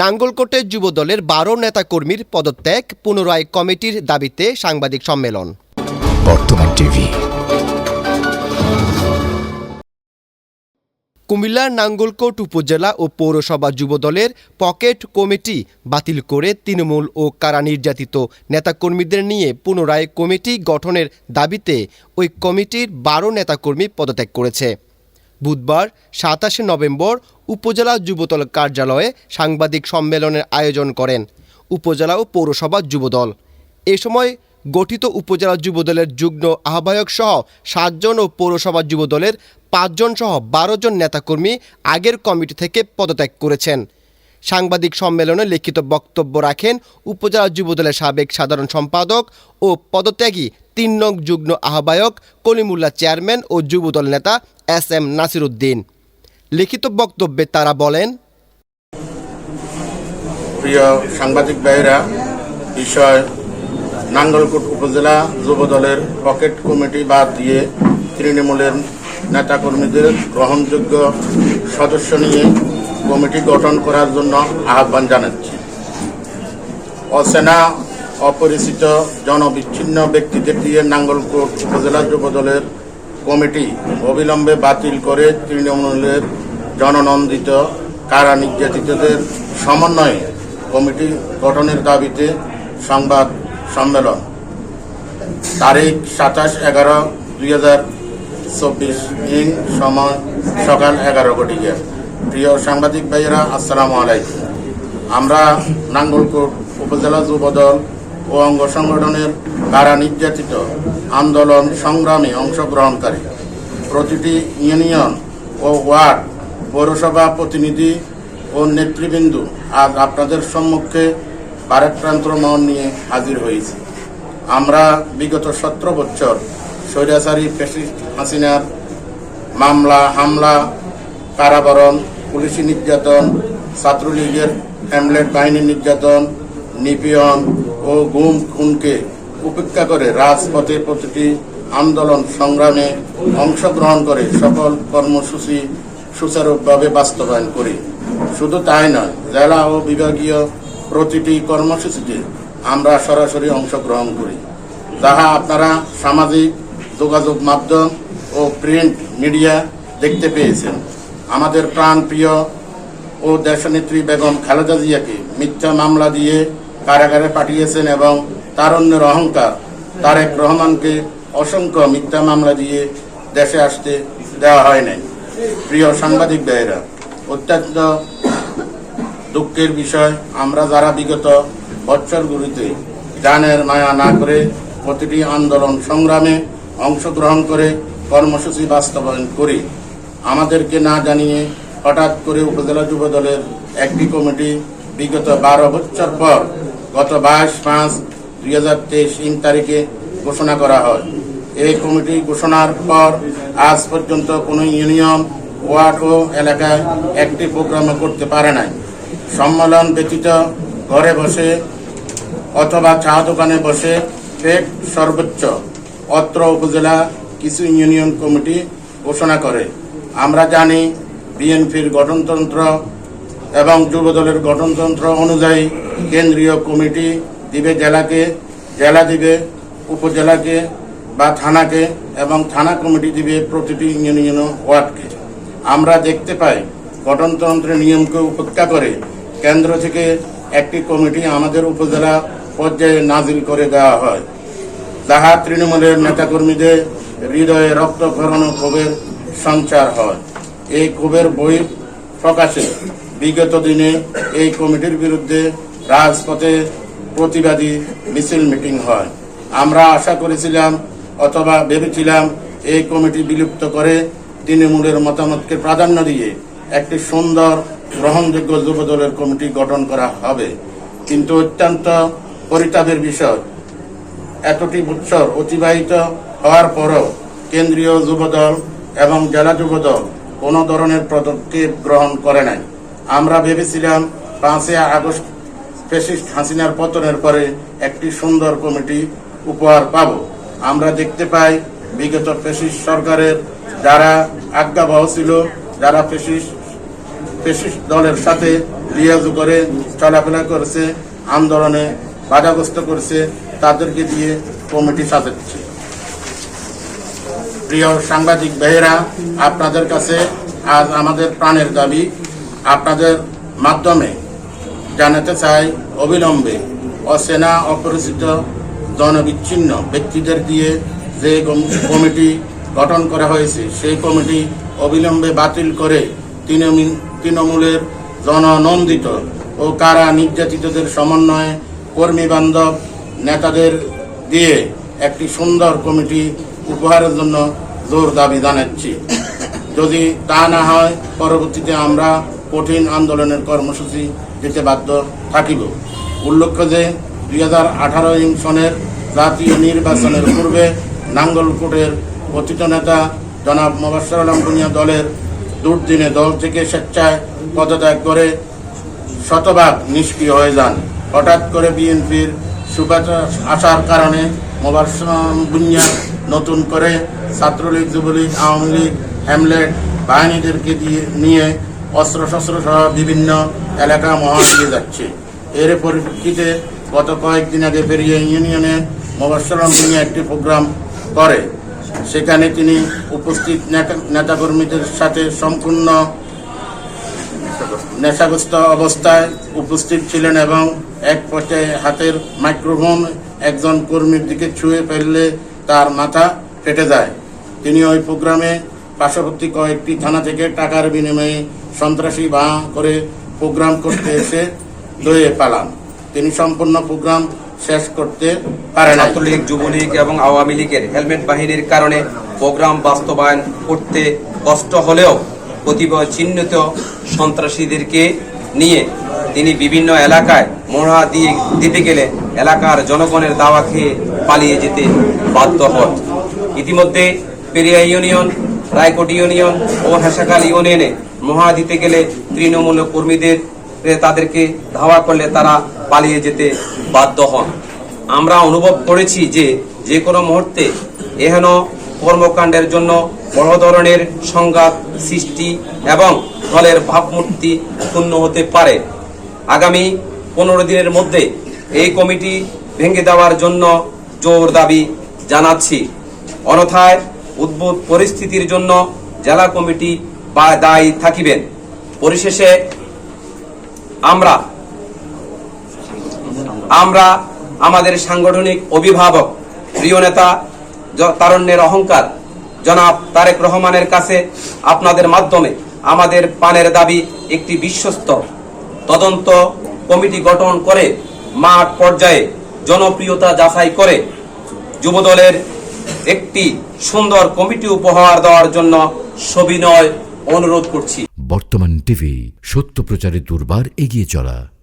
নাঙ্গলকোটে যুবদলের বারো নেতাকর্মীর পদত্যাগ পুনরায় কমিটির দাবিতে সাংবাদিক সম্মেলন। বর্তমান টিভি। কুমিল্লার নাঙ্গলকোট উপজেলা ও পৌরসভা যুবদলের পকেট কমিটি বাতিল করে তৃণমূল ও কারা নির্যাতিত নেতাকর্মীদের নিয়ে পুনরায় কমিটি গঠনের দাবিতে ওই কমিটির বারো নেতাকর্মী পদত্যাগ করেছে। বুধবার সাতাশে নভেম্বর উপজেলা যুবদল কার্যালয়ে সাংবাদিক সম্মেলনের আয়োজন করেন উপজেলা ও পৌরসভার যুবদল। এ সময় গঠিত উপজেলা যুবদলের যুগ্ম আহ্বায়ক সহ সাতজন ও পৌরসভার যুবদলের পাঁচজন সহ বারো জন নেতাকর্মী আগের কমিটি থেকে পদত্যাগ করেছেন। সাংবাদিক সম্মেলনে লিখিত বক্তব্য রাখেন উপজেলা যুবদলের সাবেক সাধারণ সম্পাদক ও পদত্যাগী তিন নং যুগ্ম আহ্বায়ক কলিমুল্লাহ চেয়ারম্যান ও যুবদল নেতা এস এম নাসির উদ্দিন লিখিত বক্তব্যে তারা বলেন, প্রিয় সাংবাদিক ভাইয়েরা, বিষয় নাঙ্গলকোট উপজেলা যুবদলের পকেট কমিটি বাদ দিয়ে তৃণমূলের নেতাকর্মীদের গ্রহণযোগ্য সদস্য নিয়ে কমিটি গঠন করার জন্য আহ্বান জানাচ্ছি। অচেনা, অপরিচিত, জনবিচ্ছিন্ন ব্যক্তিদের দিয়ে নাঙ্গলকোট উপজেলা যুবদলের কমিটি অবিলম্বে বাতিল করে তৃণমূলের জননন্দিত কারা নির্যাতিতদের সমন্বয়ে কমিটি গঠনের দাবিতে সংবাদ সম্মেলন। তারিখ সাতাশ এগারো দুই হাজার চব্বিশ, ইং সময় সকাল এগারো ঘটিকা। প্রিয় সাংবাদিক ভাইয়েরা, আসসালামু আলাইকুম। আমরা নাঙ্গলকোট উপজেলা যুবদল ও অঙ্গ সংগঠনের কারা নির্যাতিত আন্দোলন সংগ্রামে অংশগ্রহণকারী প্রতিটি ইউনিয়ন ও ওয়ার্ড, পৌরসভা প্রতিনিধি ও নেতৃবৃন্দ আজ আপনাদের সম্মুখে ভারতপ্রান্ত মন নিয়ে হাজির হয়েছি। আমরা বিগত সতেরো বছর স্বৈরাচারী ফেসিস্ট হাসিনার মামলা, হামলা, কারাবরণ পুলিশি নির্যাতন, ছাত্রলীগের হ্যামলেট বাহিনী নির্যাতন, নিপীড়ন ও গুম খুনকে উপেক্ষা করে রাজপথে প্রতিটি আন্দোলন সংগ্রামে অংশগ্রহণ করে সকল কর্মসূচি সুচারুভাবে বাস্তবায়ন করি। শুধু তাই নয়, জেলা ও বিভাগীয় প্রতিটি কর্মসূচিতে আমরা সরাসরি অংশগ্রহণ করি। যাহা আপনারা সামাজিক যোগাযোগ মাধ্যম ও প্রিন্ট মিডিয়া দেখতে পেয়েছেন। আমাদের প্রাণ প্রিয় ও দেশনেত্রী বেগম খালেদা জিয়াকে মিথ্যা মামলা দিয়ে কারাগারে পাঠিয়েছেন এবং তারণ্যের অহংকার তারেক রহমানকে অসংখ্য মিথ্যা মামলা দিয়ে দেশে আসতে দেওয়া হয় নাই। প্রিয় সাংবাদিক ভাইয়েরা, অত্যন্ত দুঃখের বিষয়, আমরা যারা বিগত বছরগুলিতে জানের মায়া না করে প্রতিটি আন্দোলন সংগ্রামে অংশগ্রহণ করে কর্মসূচি বাস্তবায়ন করি আমাদেরকে না জানিয়ে হঠাৎ করে উপজেলা যুব দলের একটি কমিটি বিগত বারো বছর পর গত বাইশ পাঁচ দুই হাজার তেইশ ইং তারিখে ঘোষণা করা হয়। এই কমিটি ঘোষণার পর আজ পর্যন্ত কোনো ইউনিয়ন, ওয়ার্ড ও এলাকায় একটি প্রোগ্রামও করতে পারে নাই। সম্মেলন ব্যতীত ঘরে বসে অথবা চা দোকানে বসে ফেক সর্বোচ্চ অত্র উপজেলা কিছু ইউনিয়ন কমিটি ঘোষণা করে। আমরা জানি বিএনপির গঠনতন্ত্র এবং যুবদলের গঠনতন্ত্র অনুযায়ী কেন্দ্রীয় কমিটি দিবে জেলাকে, জেলা দিবে উপজেলাকে বা থানাকে এবং থানা কমিটি দিবে প্রতিটি ইউনিয়ন ওয়ার্ডকে। আমরা দেখতে পাই গঠনতন্ত্রের নিয়মকে উপেক্ষা করে কেন্দ্র থেকে একটি কমিটি আমাদের উপজেলা পর্যায়ে নাজিল করে দেওয়া হয়। যাহা তৃণমূলের নেতাকর্মীদের হৃদয়ে রক্তক্ষরণ ক্ষোভের সঞ্চার হয়। এই ক্ষোভের বই প্রকাশে বিগত দিনে এই কমিটির বিরুদ্ধে রাজপথে প্রতিবাদী মিছিল মিটিং হয়। আমরা আশা করেছিলাম অথবা ভেবেছিলাম এই কমিটি বিলুপ্ত করে তৃণমূলের মতামতকে প্রাধান্য দিয়ে একটি সুন্দর, গ্রহণযোগ্য যুবদলের কমিটি গঠন করা হবে। কিন্তু অত্যন্ত পরিতাপের বিষয়, এতটি বছর অতিবাহিত হওয়ার পরও কেন্দ্রীয় যুবদল এবং জেলা যুবদল কোনো ধরনের পদক্ষেপ গ্রহণ করে নাই। আমরা ভেবেছিলাম, পাঁচই আগস্ট ফেসিস্ট হাসিনার পতনের পরে একটি সুন্দর কমিটি উপহার পাব। আমরা দেখতে পাই, বিগত ফেসিস্ট সরকারের যারা আজ্ঞাবহ ছিল, যারা ফেসিস্ট পেশি দলের সাথে লিয়াজ করে চলাফেরা করেছে, আন্দোলনে বাধাগ্রস্ত করেছে, তাদেরকে দিয়ে কমিটি সাজাচ্ছে। প্রিয় সাংবাদিক ভাইয়েরা, আপনাদের কাছে আজ আমাদের প্রাণের দাবি, আপনাদের মাধ্যমে জানাতে চাই অবিলম্বে অচেনা, অপরিচিত, জনবিচ্ছিন্ন ব্যক্তিদের দিয়ে যে কমিটি গঠন করা হয়েছে, সেই কমিটি অবিলম্বে বাতিল করে তৃণমূল- তৃণমূলের জননন্দিত ও কারা নির্যাতিতদের সমন্বয়ে কর্মী বান্ধব নেতাদের দিয়ে একটি সুন্দর কমিটি উপহারের জন্য জোর দাবি জানাচ্ছি। যদি তা না হয়, পরবর্তীতে আমরা কঠিন আন্দোলনের কর্মসূচি দিতে বাধ্য থাকিব। উল্লেখ্য যে, দুই হাজার আঠারো সনের জাতীয় নির্বাচনের পূর্বে নাঙ্গলকোটের কথিত নেতা জনাব মোবাশ্বর আলম ভুঁইয়া দলের দুর্দিনে দল থেকে স্বেচ্ছায় পদত্যাগ করে শতভাগ নিষ্ক্রিয় হয়ে যান। হঠাৎ করে বিএনপির সুবাতাস আসার কারণে মোবারসাম বুনিয়া নতুন করে ছাত্রলীগ, যুবলীগ, আওয়ামী লীগ হ্যামলেট বাহিনীদেরকে দিয়ে নিয়ে অস্ত্রশস্ত্র সহ বিভিন্ন এলাকা মহা দিয়ে যাচ্ছে। এর পরিপ্রেক্ষিতে গত কয়েকদিন আগে পেরিয়ে ইউনিয়নে মোবারসাম বুনিয়া একটি প্রোগ্রাম করে। সেখানে তিনি উপস্থিত নেতা- নেতাকর্মীদের সাথে সম্পূর্ণ নেশাগ্রস্ত অবস্থায় উপস্থিত ছিলেন এবং এক পর্যায়ে হাতের মাইক্রোফোন একজন কর্মীর দিকে ছুঁয়ে ফেললে তার মাথা ফেটে যায়। তিনি ওই প্রোগ্রামে পার্শ্ববর্তী কয়েকটি থানা থেকে টাকার বিনিময়ে সন্ত্রাসী বাঁ করে প্রোগ্রাম করতে এসে দয়ে পালান। তিনি সম্পূর্ণ প্রোগ্রাম শেষ করতে পারেন ছাত্রলীগ, যুবলীগ এবং আওয়ামী লীগের হেলমেট বাহিনীর কারণে প্রোগ্রাম বাস্তবায়ন করতে কষ্ট হলেও প্রতিভয় চিহ্নিত সন্ত্রাসীদেরকে নিয়ে তিনি বিভিন্ন এলাকায় মহড়া দিয়ে দিতে গেলে এলাকার জনগণের দাওয়া খেয়ে পালিয়ে যেতে বাধ্য হন। ইতিমধ্যে পেরিয়া ইউনিয়ন, রায়কোট ইউনিয়ন ও হেসাকাল ইউনিয়নে মহড়া দিতে গেলে তৃণমূল কর্মীদের তাদেরকে ধাওয়া করলে তারা পালিয়ে যেতে বাধ্য হন। আমরা অনুভব করেছি যে যে কোনো মুহূর্তে এহেন কর্মকাণ্ডের জন্য বড় ধরনের সংঘাত সৃষ্টি এবং দলের ভাবমূর্তি ক্ষুণ্ণ হতে পারে। আগামী পনেরো দিনের মধ্যে এই কমিটি ভেঙে দেওয়ার জন্য জোর দাবি জানাচ্ছি। অনথায় উদ্ভুত পরিস্থিতির জন্য জেলা কমিটি বা দায়ী থাকিবেন। পরিশেষে আমরা আমরা আমাদের সাংগঠনিক অভিভাবক, প্রিয় নেতা তারণ্যের অহংকার জনাব তারেক রহমানের কাছে আপনাদের মাধ্যমে আমাদের পানের দাবি একটি বিশ্বস্ত। তদন্ত কমিটি গঠন করে মাঠ পর্যায়ে জনপ্রিয়তা যাচাই করে যুবদলের একটি সুন্দর কমিটি উপহার দেওয়ার জন্য সবিনয় অনুরোধ করছি। বর্তমান টিভি সত্য প্রচারে দুর্বার এগিয়ে চলা।